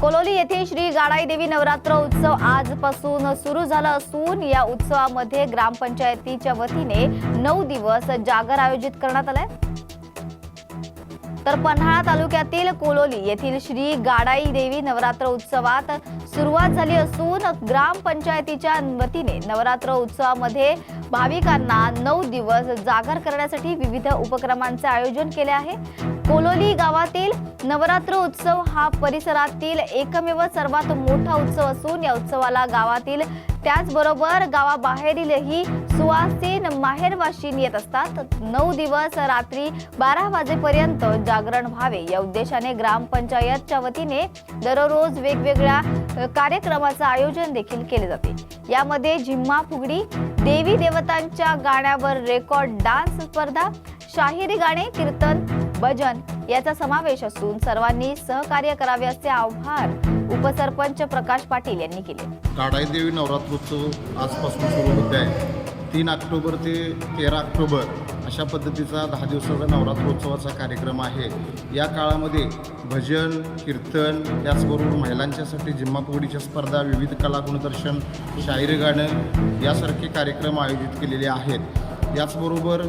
कोलोली येथे श्री गाडाई देवी नवरात्र उत्सव आजपासून सुरू झाला असून या उत्सवामध्ये ग्रामपंचायतीच्या वतीने नऊ दिवस जागर आयोजित करण्यात आलाय. तर पन्हाळा तालुक्यातील कोलोली येथील श्री गाडाई देवी नवरात्र उत्सवात सुरुवात झाली असून ग्रामपंचायतीच्या वतीने नवरात्र उत्सवामध्ये भाविकांना नऊ दिवस जागर करण्यासाठी विविध उपक्रमांचे आयोजन केले आहे. कोलोली गावातील नवरात्र उत्सव हा परिसरातील एकमेव सर्वात मोठा उत्सव असून या उत्सवाला गावातील त्याचबरोबर गावाबाहेरीलही सुवासीन माहेरवाशीन येत असतात. नऊ दिवस रात्री बारा वाजेपर्यंत जागरण व्हावे. या उद्देशाने ग्रामपंचायतच्या वतीने दररोज वेगवेगळ्या कार्यक्रमाचं आयोजन देखील केले जाते. यामध्ये झिम्मा फुगडी देवी देवतांच्या गाण्यावर रेकॉर्ड डान्स स्पर्धा शाहिरी गाणे कीर्तन भजन याचा समावेश असून सर्वांनी सहकार्य करावे असे आव्हान उपसरपंच प्रकाश पाटील यांनी केले. काडाईदेवी नवरात्रोत्सव आजपासून सुरू होत आहे. तीन ऑक्टोबर ते तेरा ऑक्टोबर अशा पद्धतीचा दहा दिवसाचा नवरात्रोत्सवाचा कार्यक्रम आहे. या काळामध्ये भजन कीर्तन त्याचबरोबर महिलांच्यासाठी जिम्मापोडीच्या स्पर्धा विविध कलागुणदर्शन शायरी गाणं यासारखे कार्यक्रम आयोजित केलेले आहेत. याचबरोबर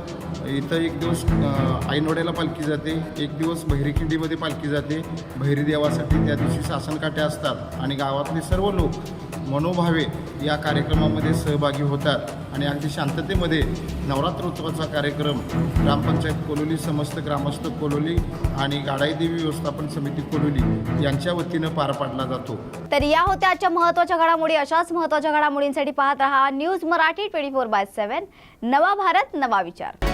इथं एक दिवस आईनवड्याला पालखी जाते. एक दिवस बहिरीखिंडीमध्ये पालखी जाते. बहिरी देवासाठी त्या दिवशी सासनकाट्या असतात आणि गावातले सर्व लोक मनोभावे या कार्यक्रमामध्ये सहभागी होतात आणि अगदी शांततेमध्ये नवरात्रोत्सवाचा कार्यक्रम ग्रामपंचायत कोलोली समस्त ग्रामस्थ कोलोली आणि गाडाईदेवी व्यवस्थापन समिती कोलोली यांच्या वतीनं पार पाडला जातो. तर या होत्या आजच्या महत्त्वाच्या घडामोडी. अशाच महत्त्वाच्या घडामोडींसाठी पाहत रहा news Marathi twenty four by seven नवा भारत नवा विचार.